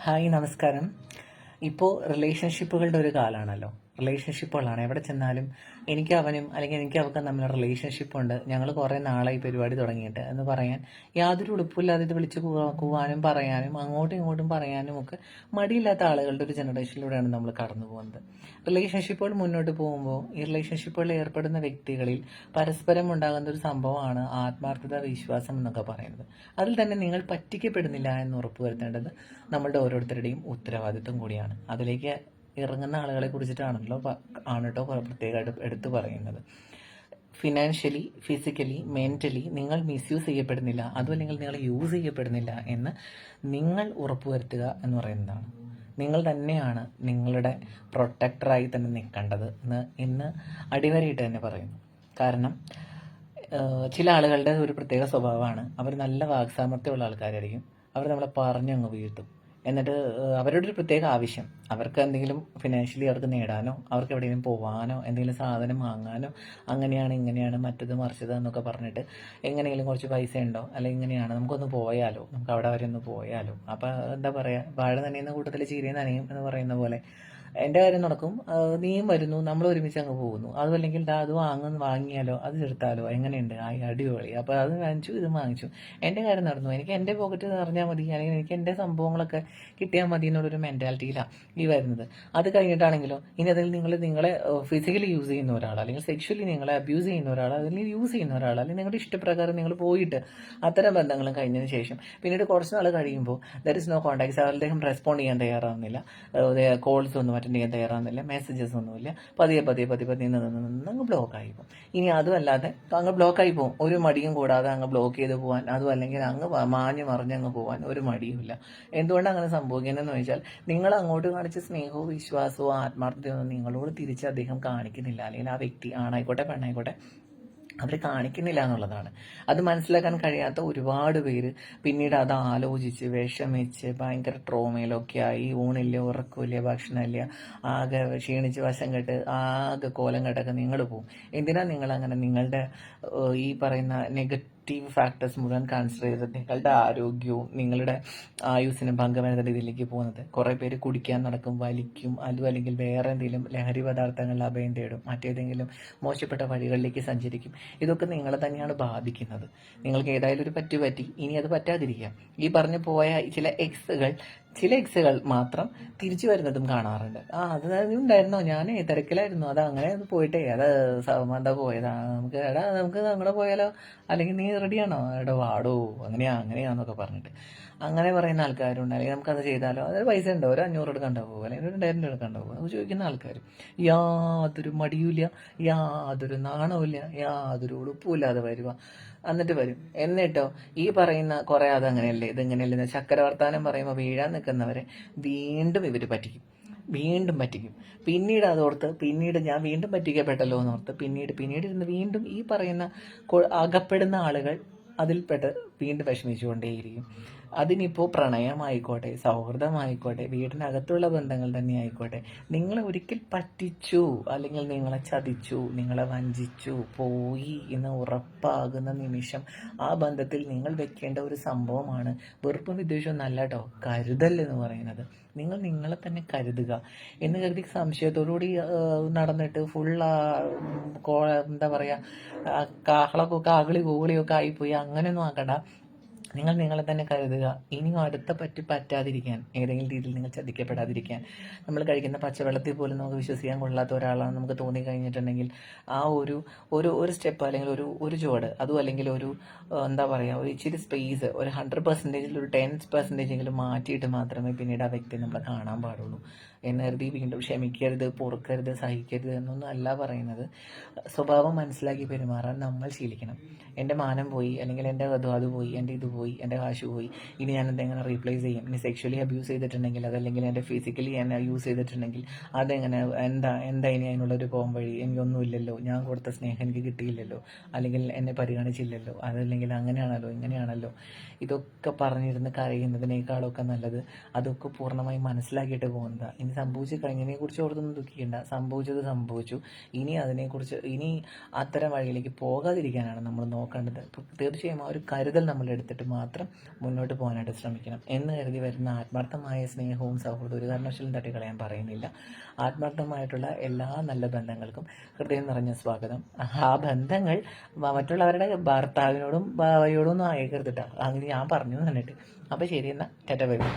Hi നമസ്കാരം. ഇപ്പോൾ റിലേഷൻഷിപ്പുകളുടെ ഒരു കാലമാണല്ലോ റിലേഷൻഷിപ്പുകളാണ് എവിടെ ചെന്നാലും എനിക്ക് അവനും അല്ലെങ്കിൽ എനിക്ക് അവൾക്കും തമ്മിൽ റിലേഷൻഷിപ്പ് ഉണ്ട്. ഞങ്ങൾ കുറേ നാളായി പരിപാടി തുടങ്ങിയിട്ട് എന്ന് പറയാൻ യാതൊരു ഉടുപ്പില്ലാതെ ഇത് വിളിച്ച് കൂവാ- കൂവാനും പറയാനും അങ്ങോട്ടും ഇങ്ങോട്ടും പറയാനും ഒക്കെ മടിയില്ലാത്ത ആളുകളുടെ ഒരു ജനറേഷനിലൂടെയാണ് നമ്മൾ കടന്നു പോകുന്നത്. റിലേഷൻഷിപ്പുകൾ മുന്നോട്ട് പോകുമ്പോൾ ഈ റിലേഷൻഷിപ്പുകളിൽ ഏർപ്പെടുന്ന വ്യക്തികളിൽ പരസ്പരം ഉണ്ടാകുന്ന ഒരു സംഭവമാണ് ആത്മാർത്ഥത വിശ്വാസം എന്നൊക്കെ പറയുന്നത്. അതിൽ തന്നെ നിങ്ങൾ പറ്റിക്കപ്പെടുന്നില്ല എന്ന് ഉറപ്പുവരുത്തേണ്ടത് നമ്മളുടെ ഓരോരുത്തരുടെയും ഉത്തരവാദിത്വം കൂടിയാണ്. അതിലേക്ക് ഇറങ്ങുന്ന ആളുകളെ കുറിച്ചിട്ടാണല്ലോ ആണ് കേട്ടോ പ്രത്യേകമായിട്ട് എടുത്തു പറയുന്നത്. ഫിനാൻഷ്യലി ഫിസിക്കലി മെന്റലി നിങ്ങൾ മിസ്യൂസ് ചെയ്യപ്പെടുന്നില്ല. അതും അല്ലെങ്കിൽ നിങ്ങൾ യൂസ് ചെയ്യപ്പെടുന്നില്ല എന്ന് നിങ്ങൾ ഉറപ്പുവരുത്തുക എന്ന് പറയുന്നതാണ്. നിങ്ങൾ തന്നെയാണ് നിങ്ങളുടെ പ്രൊട്ടക്ടറായി തന്നെ നിൽക്കേണ്ടത് എന്ന് ഇന്ന് അടിവരയിട്ട് തന്നെ പറയുന്നു. കാരണം ചില ആളുകളുടെ ഒരു പ്രത്യേക സ്വഭാവമാണ്. അവർ നല്ല വാക്സാമർത്ഥ്യമുള്ള ആൾക്കാരായിരിക്കും. അവർ നമ്മളെ പറഞ്ഞങ്ങ് വീഴ്ത്തും. എന്നിട്ട് അവരുടെ ഒരു പ്രത്യേക ആവശ്യം. അവർക്ക് എന്തെങ്കിലും ഫിനാൻഷ്യലി അവർക്ക് നേടാനോ അവർക്ക് എവിടെയെങ്കിലും പോകാനോ എന്തെങ്കിലും സാധനം വാങ്ങാനോ അങ്ങനെയാണ് ഇങ്ങനെയാണ് മറ്റത് മറിച്ചത് എന്നൊക്കെ പറഞ്ഞിട്ട് എങ്ങനെയെങ്കിലും കുറച്ച് പൈസ ഉണ്ടോ? അല്ലെങ്കിൽ ഇങ്ങനെയാണ് നമുക്കൊന്ന് പോയാലോ? നമുക്ക് അവിടെ വരെ ഒന്ന് പോയാലോ? അപ്പം എന്താ പറയുക വാഴ നനയുന്ന കൂട്ടത്തിൽ ചീരയും നനയും എന്ന് പറയുന്ന പോലെ എന്റെ കാര്യം നടക്കും. നീയും വരുന്നു. നമ്മൾ ഒരുമിച്ച് അങ്ങ് പോകുന്നു. അതുമല്ലെങ്കിൽ അത് വാങ്ങുന്നു വാങ്ങിയാലോ? അത് എടുത്താലോ? എങ്ങനെയുണ്ട്? ആ അടിപൊളി. അപ്പോൾ അത് വാങ്ങിച്ചു ഇത് വാങ്ങിച്ചു. എന്റെ കാര്യം നടന്നു. എനിക്ക് എന്റെ പോക്കറ്റ് നിറഞ്ഞാൽ മതി. അല്ലെങ്കിൽ എനിക്ക് എന്റെ സംഭവങ്ങളൊക്കെ കിട്ടിയാൽ മതി എന്നുള്ളൊരു മെന്റാലിറ്റിയിലാണ് ഈ വരുന്നത്. അത് കഴിഞ്ഞിട്ടാണെങ്കിലോ ഇനി അതിൽ നിങ്ങൾ നിങ്ങളെ ഫിസിക്കലി യൂസ് ചെയ്യുന്ന ഒരാൾ അല്ലെങ്കിൽ സെക്ഷലി നിങ്ങളെ അബ്യൂസ് ചെയ്യുന്ന ഒരാൾ അല്ലെങ്കിൽ യൂസ് ചെയ്യുന്ന ഒരാൾ അല്ലെങ്കിൽ നിങ്ങളുടെ ഇഷ്ടപ്രകാരം നിങ്ങൾ പോയിട്ട് അത്തരം ബന്ധങ്ങളും കഴിഞ്ഞതിന് ശേഷം. പിന്നീട് കുറച്ച് നാൾ കഴിയുമ്പോൾ ദർ ഇസ് നോ കോൺടാക്ട്സ് അദ്ദേഹം റെസ്പോണ്ട് ചെയ്യാൻ തയ്യാറാവുന്നില്ല. കോൾസ് ഒന്നും അറ്റൻഡ് ചെയ്യാൻ തയ്യാറാകുന്നില്ല മെസ്സേജസ് ഒന്നുമില്ല. പതിയെ പതിയെ പതിയെ പതിയെ നിന്ന് നിന്ന് നിന്ന് അങ്ങ് ബ്ലോക്ക് ആയി പോകും. ഇനി അതും അല്ലാതെ അങ്ങ് ബ്ലോക്ക് ആയി പോകും. ഒരു മടിയും കൂടാതെ അങ്ങ് ബ്ലോക്ക് ചെയ്ത് പോകാൻ അതും അല്ലെങ്കിൽ അങ്ങ് മാഞ്ഞ് മറിഞ്ഞ് അങ്ങ് പോകാൻ ഒരു മടിയുമില്ല. എന്തുകൊണ്ട് അങ്ങനെ സംഭവിക്കുന്നതെന്ന് വെച്ചാൽ നിങ്ങൾ അങ്ങോട്ട് കാണിച്ച സ്നേഹവും വിശ്വാസവും ആത്മാർത്ഥതയൊന്നും നിങ്ങളോട് തിരിച്ച് അദ്ദേഹം കാണിക്കുന്നില്ല. അല്ലെങ്കിൽ ആ വ്യക്തി ആണായിക്കോട്ടെ പെണ്ണായിക്കോട്ടെ അവർ കാണിക്കുന്നില്ല എന്നുള്ളതാണ് അത് മനസ്സിലാക്കാൻ കഴിയാത്ത ഒരുപാട് പേര് പിന്നീട് അത് ആലോചിച്ച് വിഷമിച്ച് ഭയങ്കര ട്രോമയിലൊക്കെ ആയി ഊണില്ല ഉറക്കമില്ല ഭക്ഷണമില്ല ആകെ ക്ഷീണിച്ച് വശം കെട്ട് ആകെ കോലം കെട്ടൊക്കെ നിങ്ങൾ പോവും. എന്തിനാ നിങ്ങൾ അങ്ങനെ നിങ്ങളുടെ ഈ പറയുന്ന നെഗറ്റീവ് ഫാക്ടേഴ്സ് മുഴുവൻ കൺസിഡർ ചെയ്ത് നിങ്ങളുടെ ആരോഗ്യവും നിങ്ങളുടെ ആയുസിനും ഭംഗം രീതിയിലേക്ക് പോകുന്നത്. കുറേ പേര് കുടിക്കാൻ നടക്കും വലിക്കും അതും അല്ലെങ്കിൽ വേറെ എന്തെങ്കിലും ലഹരി പദാർത്ഥങ്ങളിൽ അഭയം തേടും മറ്റേതെങ്കിലും മോശപ്പെട്ട വഴികളിലേക്ക് സഞ്ചരിക്കും. ഇതൊക്കെ നിങ്ങളെ തന്നെയാണ് ബാധിക്കുന്നത്. നിങ്ങൾക്ക് ഏതായാലും ഒരു പറ്റു പറ്റി ഇനി അത് പറ്റാതിരിക്കാം. ഈ പറഞ്ഞു പോയ ചില എക്സുകൾ ചില എക്സുകൾ മാത്രം തിരിച്ചു വരുന്നതും കാണാറുണ്ട്. ആ അത് ഉണ്ടായിരുന്നോ? ഞാൻ തിരക്കിലായിരുന്നു. അത് അങ്ങനെ ഒന്ന് പോയിട്ടേ. അത് എന്താ പോയതാ? നമുക്ക് എടാ നമുക്ക് അങ്ങോട്ട് പോയാലോ? അല്ലെങ്കിൽ നീ റെഡിയാണോ എടാ വാടോ. അങ്ങനെയാ അങ്ങനെയാന്നൊക്കെ പറഞ്ഞിട്ട്. അങ്ങനെ പറയുന്ന ആൾക്കാരുണ്ട്. അല്ലെങ്കിൽ നമുക്കത് ചെയ്താലോ? അതായത് പൈസ ഉണ്ടോ? ഒരു അഞ്ഞൂറ് എടുക്കണ്ട പോകും അല്ലെങ്കിൽ ഒരു രണ്ടായിരം എടുക്കണ്ട പോകും അത് ചോദിക്കുന്ന ആൾക്കാർ യാതൊരു മടിയുമില്ല. യാതൊരു നാണവുമില്ല. യാതൊരു ഉടുപ്പുമില്ലാതെ വരുക എന്നിട്ട് വരും. എന്നിട്ടോ ഈ പറയുന്ന കുറേ അതങ്ങനെയല്ലേ ഇതെങ്ങനെയല്ലേ ചക്കര വർത്താനം പറയുമ്പോൾ വീഴാൻ നിൽക്കുന്നവരെ വീണ്ടും ഇവർ പറ്റിക്കും. വീണ്ടും പറ്റിക്കും. പിന്നീട് അതോർത്ത് പിന്നീട് ഞാൻ വീണ്ടും പറ്റിക്കപ്പെട്ടല്ലോ എന്നോർത്ത് പിന്നീട് പിന്നീട് ഇരുന്ന് വീണ്ടും ഈ പറയുന്ന അകപ്പെടുന്ന ആളുകൾ അതിൽപ്പെട്ട് വീണ്ടും വിഷമിച്ചുകൊണ്ടേയിരിക്കും. അതിനിപ്പോൾ പ്രണയമായിക്കോട്ടെ സൗഹൃദമായിക്കോട്ടെ വീടിനകത്തുള്ള ബന്ധങ്ങൾ തന്നെ ആയിക്കോട്ടെ നിങ്ങളെ ഒരിക്കൽ പറ്റിച്ചു അല്ലെങ്കിൽ നിങ്ങളെ ചതിച്ചു നിങ്ങളെ വഞ്ചിച്ചു പോയി എന്ന് ഉറപ്പാകുന്ന നിമിഷം ആ ബന്ധത്തിൽ നിങ്ങൾ വെക്കേണ്ട ഒരു സംഭവമാണ് വെറുപ്പും വിദ്വേഷവും നല്ല കേട്ടോ കരുതൽ എന്ന് പറയുന്നത്. നിങ്ങൾ നിങ്ങളെ തന്നെ കരുതുക. എന്ന് കരുതി സംശയത്തോടുകൂടി നടന്നിട്ട് ഫുൾ എന്താ പറയുക കാഹളൊക്കെ കാകളി കൂളിയൊക്കെ ആയിപ്പോയി അങ്ങനെയൊന്നും ആക്കണ്ട. നിങ്ങൾ നിങ്ങളെ തന്നെ കരുതുക. ഇനിയും അടുത്ത പറ്റി പറ്റാതിരിക്കാൻ ഏതെങ്കിലും രീതിയിൽ നിങ്ങൾ ചതിക്കപ്പെടാതിരിക്കാൻ നമ്മൾ കഴിക്കുന്ന പച്ചവെള്ളത്തിൽ പോലും നമുക്ക് വിശ്വസിക്കാൻ കൊള്ളാത്ത ഒരാളാണ് നമുക്ക് തോന്നി കഴിഞ്ഞിട്ടുണ്ടെങ്കിൽ ആ ഒരു ഒരു ഒരു സ്റ്റെപ്പ് അല്ലെങ്കിൽ ഒരു ഒരു ചുവട് അതും അല്ലെങ്കിൽ ഒരു എന്താ പറയുക ഒരു ഇച്ചിരി സ്പേസ് ഒരു ഹൺഡ്രഡ് പെർസെന്റേജിൽ ഒരു ടെൻ പെർസെന്റേജ് എങ്കിലും മാറ്റിയിട്ട് മാത്രമേ പിന്നീട് ആ വ്യക്തി നമ്മളെ കാണാൻ പാടുള്ളൂ. എന്ന് കരുതി വീണ്ടും ക്ഷമിക്കരുത് പൊറുക്കരുത് സഹിക്കരുത് എന്നൊന്നും അല്ല പറയുന്നത്. സ്വഭാവം മനസ്സിലാക്കി പെരുമാറാൻ നമ്മൾ ശീലിക്കണം. എന്റെ മാനം പോയി അല്ലെങ്കിൽ എന്റെ അത് അത് പോയി എന്റെ ഇത് പോയി എന്റെ കാശ് പോയി. ഇനി ഞാൻ എന്തെങ്ങനെ റീപ്ലേസ് ചെയ്യും? ഇനി സെക്ഷലി അബ്യൂസ് ചെയ്തിട്ടുണ്ടെങ്കിൽ അതല്ലെങ്കിൽ എന്റെ ഫിസിക്കലി എന്നെ യൂസ് ചെയ്തിട്ടുണ്ടെങ്കിൽ അതെങ്ങനെ എന്താ എന്താ ഇനി അതിനുള്ളൊരു പോകാൻ വഴി? എനിക്കൊന്നുമില്ലല്ലോ. ഞാൻ കൊടുത്ത സ്നേഹം എനിക്ക് കിട്ടിയില്ലല്ലോ. അല്ലെങ്കിൽ എന്നെ പരിഗണിച്ചില്ലല്ലോ. അതല്ലെങ്കിൽ അങ്ങനെയാണല്ലോ ഇങ്ങനെയാണല്ലോ. ഇതൊക്കെ പറഞ്ഞിരുന്ന് കരയുന്നതിനേക്കാളൊക്കെ നല്ലത് അതൊക്കെ പൂർണമായി മനസ്സിലാക്കിയിട്ട് പോകുന്നത് ഇനി സംഭവിച്ചു കഴിഞ്ഞതിനെ കുറിച്ച് ഓർത്തൊന്നും ദുഃഖിക്കേണ്ട. സംഭവിച്ചത് സംഭവിച്ചു. ഇനി അതിനെക്കുറിച്ച് ഇനി അത്തരം വഴിയിലേക്ക് പോകാതിരിക്കാനാണ് നമ്മൾ നോക്കേണ്ടത്. തീർച്ചയായും ആ ഒരു കരുതൽ നമ്മൾ എടുത്തിട്ട് മാത്രം മുന്നോട്ട് പോകാനായിട്ട് ശ്രമിക്കണം എന്ന് കരുതി വരുന്ന ആത്മാർത്ഥമായ സ്നേഹവും സൗഹൃദവും ഒരു കാരണവശാലും തട്ടിക്കളയാൻ പറയുന്നില്ല. ആത്മാർത്ഥമായിട്ടുള്ള എല്ലാ നല്ല ബന്ധങ്ങൾക്കും ഹൃദയം നിറഞ്ഞ സ്വാഗതം. ആ ബന്ധങ്ങൾ മറ്റുള്ളവരുടെ ഭർത്താവിനോടും ഭാര്യയോടും ഒന്നും അയക്കരുത് കേട്ടോ അങ്ങനെ ഞാൻ പറഞ്ഞു തന്നിട്ട് അപ്പോൾ ശരി എന്നാൽ ടെറ്റ വരും